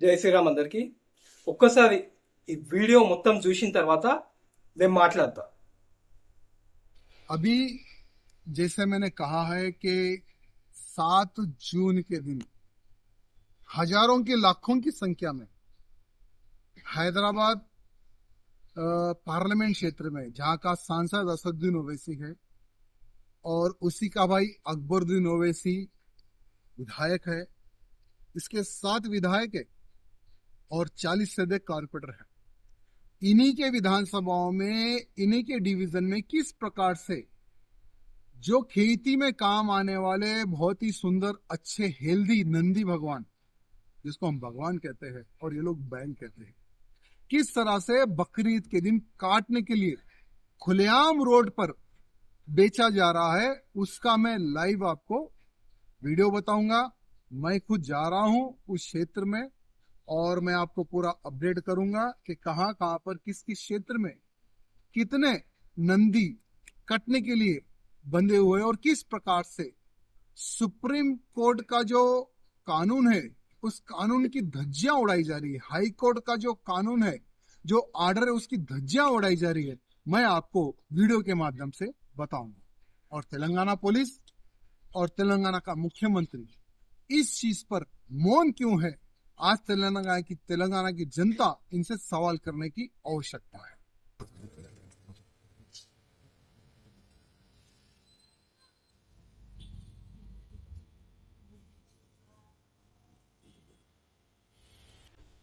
జై శ్రీరామ్ అందరికి ఒక్కసారి ఈ వీడియో మొత్తం చూసిన తర్వాత నేను మాట్లాడతా अभी जैसे मैंने कहा है कि सात जून के दिन हजारों की लाखों की संख्या में हैदराबाद अ, पार्लियामेंट क्षेत्र में जहां का सांसद असदुद्दीन ओवैसी है और उसी का भाई अकबरुद्दीन ओवैसी विधायक है इसके सात विधायक है और चालीस से अधिक कारपोरेटर है। इन्हीं के विधानसभाओं में, इन्हीं के डिवीज़न में किस प्रकार से जो खेती में काम आने वाले बहुत ही सुंदर, अच्छे, हेल्दी, नंदी भगवान, जिसको हम भगवान कहते हैं और ये लोग बैल कहते हैं, किस तरह से बकरीद के दिन काटने के लिए खुलेआम रोड पर बेचा जा रहा है, उसका मैं लाइव आपको वीडियो बताऊँगा। मैं खुद जा रहा हूँ उस क्षेत्र में और मैं आपको पूरा अपडेट करूँगा कि कहाँ कहाँ पर किस किस क्षेत्र में कितने नंदी कटने के लिए बंधे हुए और किस प्रकार से सुप्रीम कोर्ट का जो कानून है, उस कानून की धज्जियाँ उड़ाई जा रही है। हाई कोर्ट का जो कानून है, जो आर्डर है, उसकी धज्जियाँ उड़ाई जा रही है। मैं आपको वीडियो के माध्यम से बताऊँगा। और तेलंगाना पुलिस और तेलंगाना का मुख्यमंत्री इस चीज़ पर मौन क्यों है? आज तेलंगाना की तेलंगाना की जनता इनसे सवाल करने की आवश्यकता है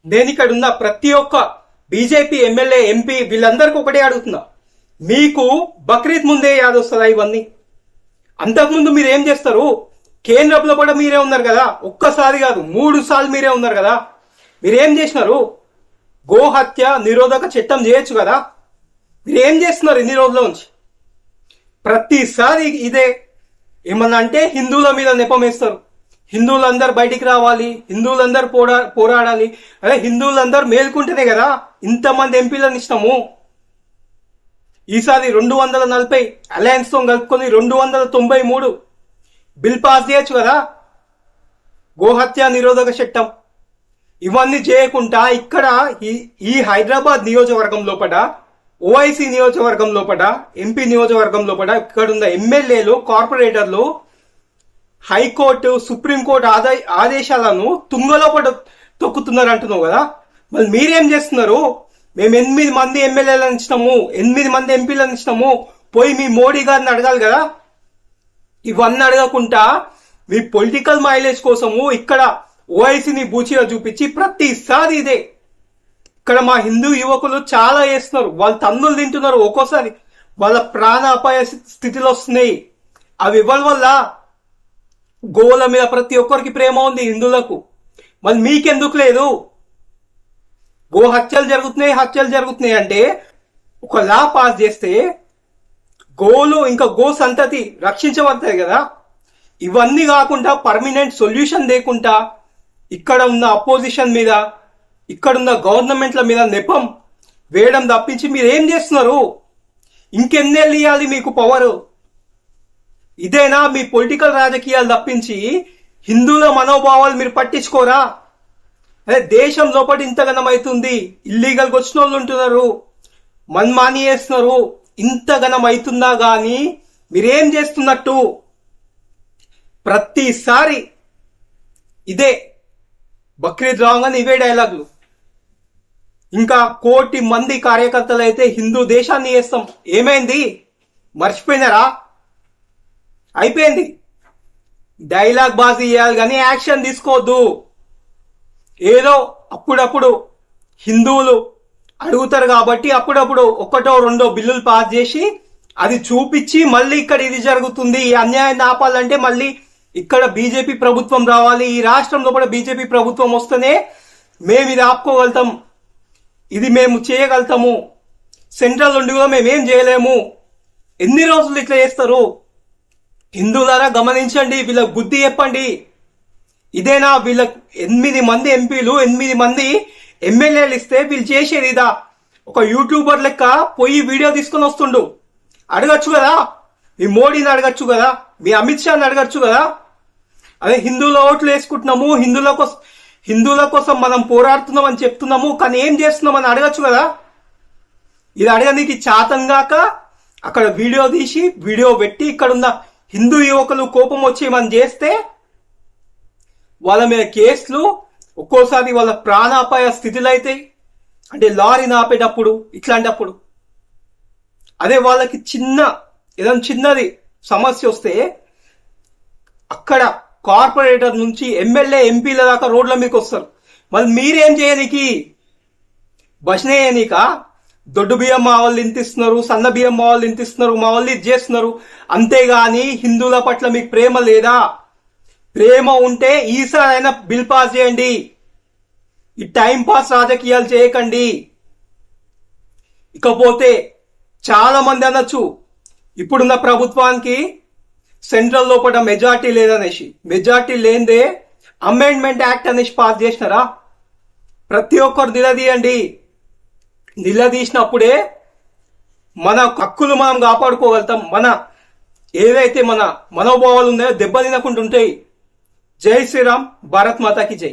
నేను ఇక్కడ ఉన్న ప్రతి ఒక్క బీజేపీ ఎమ్మెల్యే ఎంపీ వీళ్ళందరికీ ఒకటే అడుగుతున్నా మీకు బక్రీద్ ముందే యాద వస్తుందా ఇవన్నీ అంతకుముందు మీరు ఏం చేస్తారు కేంద్రంలో కూడా మీరే ఉన్నారు కదా? ఒక్కసారి కాదు మూడు సార్లు మీరే ఉన్నారు కదా? మీరేం చేసినారు? గోహత్య నిరోధక చట్టం చేయొచ్చు కదా? మీరేం చేస్తున్నారు ఇన్ని రోజుల నుంచి? ప్రతిసారి ఇదే. ఏమన్నా అంటే హిందువుల మీద నెపం వేస్తారు. హిందువులందరూ బయటికి రావాలి హిందువులందరూ పోరా పోరాడాలి. అదే హిందువులందరూ మేల్కుంటేనే కదా ఇంతమంది ఎంపీలను ఇష్టము ఈసారి రెండు వందల నలభై అలయన్స్తో కలుపుకొని రెండు వందల తొంభై మూడు బిల్ పాస్ చేయొచ్చు కదా? గోహత్య నిరోధక చట్టం. ఇవన్నీ చేయకుండా ఇక్కడ ఈ ఈ హైదరాబాద్ నియోజకవర్గం లోపల ఓఐసీ నియోజకవర్గం లోపల ఎంపీ నియోజకవర్గం లోపల ఇక్కడ ఉన్న ఎమ్మెల్యేలు కార్పొరేటర్లు హైకోర్టు సుప్రీంకోర్టు ఆదా ఆదేశాలను తుంగలోపల తొక్కుతున్నారు అంటున్నావు కదా? మరి మీరేం చేస్తున్నారు? మేము ఎనిమిది మంది ఎమ్మెల్యేలను ఇచ్చినాము ఎనిమిది మంది ఎంపీలను ఇచ్చినాము పోయి మీ మోడీ గారిని అడగాలి కదా? ఇవన్నీ అడగకుండా మీ పొలిటికల్ మైలేజ్ కోసము ఇక్కడ ఓఐసీని బూచిగా చూపించి ప్రతిసారి ఇదే. ఇక్కడ మా హిందూ యువకులు చాలా చేస్తున్నారు. వాళ్ళు తన్నులు తింటున్నారు ఒక్కోసారి. వాళ్ళ ప్రాణ అపాయ స్థితిలో వస్తున్నాయి. అవి ఇవ్వడం వల్ల? గోవుల మీద ప్రతి ఒక్కరికి ప్రేమ ఉంది హిందువులకు. మరి మీకెందుకు లేదు? గో హత్యలు జరుగుతున్నాయి హత్యలు జరుగుతున్నాయి అంటే ఒక లా పాస్ చేస్తే గోలు ఇంకా గో సంతతి రక్షించబడతాయి కదా? ఇవన్నీ కాకుండా పర్మనెంట్ సొల్యూషన్ లేకుండా ఇక్కడ ఉన్న అపోజిషన్ మీద ఇక్కడ ఉన్న గవర్నమెంట్ల మీద నెపం వేయడం తప్పించి మీరు ఏం చేస్తున్నారు? ఇంకెన్నేళ్ళు ఇవ్వాలి మీకు పవరు ఇదేనా మీ పొలిటికల్ రాజకీయాలు తప్పించి హిందువుల మనోభావాలు మీరు పట్టించుకోరా? అదే దేశం లోపల ఇంతగనం అవుతుంది ఇల్లీగల్గా వచ్చిన వాళ్ళు ఉంటున్నారు మన్మాని చేస్తున్నారు ఇంతగనం అవుతుందా గాని మీరేం చేస్తున్నట్టు? ప్రతిసారి ఇదే బక్రీద్ రాగానే ఇవే డైలాగులు ఇంకా కోటి మంది కార్యకర్తలు అయితే హిందూ దేశాన్ని వేస్తాం ఏమైంది? మర్చిపోయినారా? అయిపోయింది. డైలాగ్ బాజీ చేయాలి కానీ యాక్షన్ తీసుకోవద్దు. ఏదో అప్పుడప్పుడు హిందువులు అడుగుతారు కాబట్టి అప్పుడప్పుడు ఒకటో రెండో బిల్లులు పాస్ చేసి అది చూపించి మళ్ళీ ఇక్కడ ఇది జరుగుతుంది ఈ అన్యాయం ఆపాలంటే మళ్ళీ ఇక్కడ బీజేపీ ప్రభుత్వం రావాలి ఈ రాష్ట్రంలో కూడా బీజేపీ ప్రభుత్వం వస్తేనే మేము ఇది ఆపుకోగలుగుతాం ఇది మేము చేయగలుగుతాము సెంట్రల్ నుండి కూడా మేము ఏం చేయలేము. ఎన్ని రోజులు ఇట్లా చేస్తారు? హిందువులారా గమనించండి వీళ్ళకు బుద్ధి చెప్పండి. ఇదేనా వీళ్ళ ఎనిమిది మంది ఎంపీలు ఎనిమిది మంది ఎమ్మెల్యేలు ఇస్తే వీళ్ళు చేసేది ఇదా? ఒక యూట్యూబర్ లెక్క పోయి వీడియో తీసుకొని వస్తుండు. అడగచ్చు కదా? మీ మోడీని అడగచ్చు కదా? మీ అమిత్ షాని అడగచ్చు కదా? అదే హిందువుల ఓట్లు వేసుకుంటున్నాము హిందువుల కోసం హిందువుల కోసం మనం పోరాడుతున్నాం అని చెప్తున్నాము కానీ ఏం చేస్తున్నాం అని అడగచ్చు కదా? ఇది అడగడానికి చాతం గాక అక్కడ వీడియో తీసి వీడియో పెట్టి ఇక్కడ ఉన్న హిందూ యువకులు కోపం వచ్చి మనం చేస్తే వాళ్ళ మీద కేసులు ఒక్కోసారి వాళ్ళ ప్రాణాపాయ స్థితిలో అయితే అంటే లారీ నాపేటప్పుడు ఇట్లాంటప్పుడు అదే వాళ్ళకి చిన్న ఏదైనా చిన్నది సమస్య వస్తే అక్కడ కార్పొరేటర్ నుంచి ఎమ్మెల్యే ఎంపీల దాకా రోడ్ల మీకు వస్తారు. మరి మీరేం చేయనీకి భజన దొడ్డు బియ్యం మా వాళ్ళు ఇంతిస్తున్నారు సన్న బియ్యం మా వాళ్ళు ఇంతిస్తున్నారు మా వాళ్ళు ఇది చేస్తున్నారు. అంతేగాని హిందువుల పట్ల మీకు ప్రేమ లేదా? ప్రేమ ఉంటే ఈసారైనా బిల్ పాస్ చేయండి. ఈ టైం పాస్ రాజకీయాలు చేయకండి. ఇకపోతే చాలా మంది అనొచ్చు ఇప్పుడున్న ప్రభుత్వానికి సెంట్రల్ లోపల మెజార్టీ లేదనేసి. మెజార్టీ లేనిదే అమెండ్మెంట్ యాక్ట్ అనేసి పాస్ చేసినారా? ప్రతి ఒక్కరు నిలదీయండి. నిలదీసినప్పుడే మన హక్కులు మనం కాపాడుకోగలుగుతాం. మన ఏదైతే మన మనోభావాలు ఉన్నాయో దెబ్బ తినకుండా ఉంటాయి. జై శ్రీరామ్ భారత్ మాతాకి జై.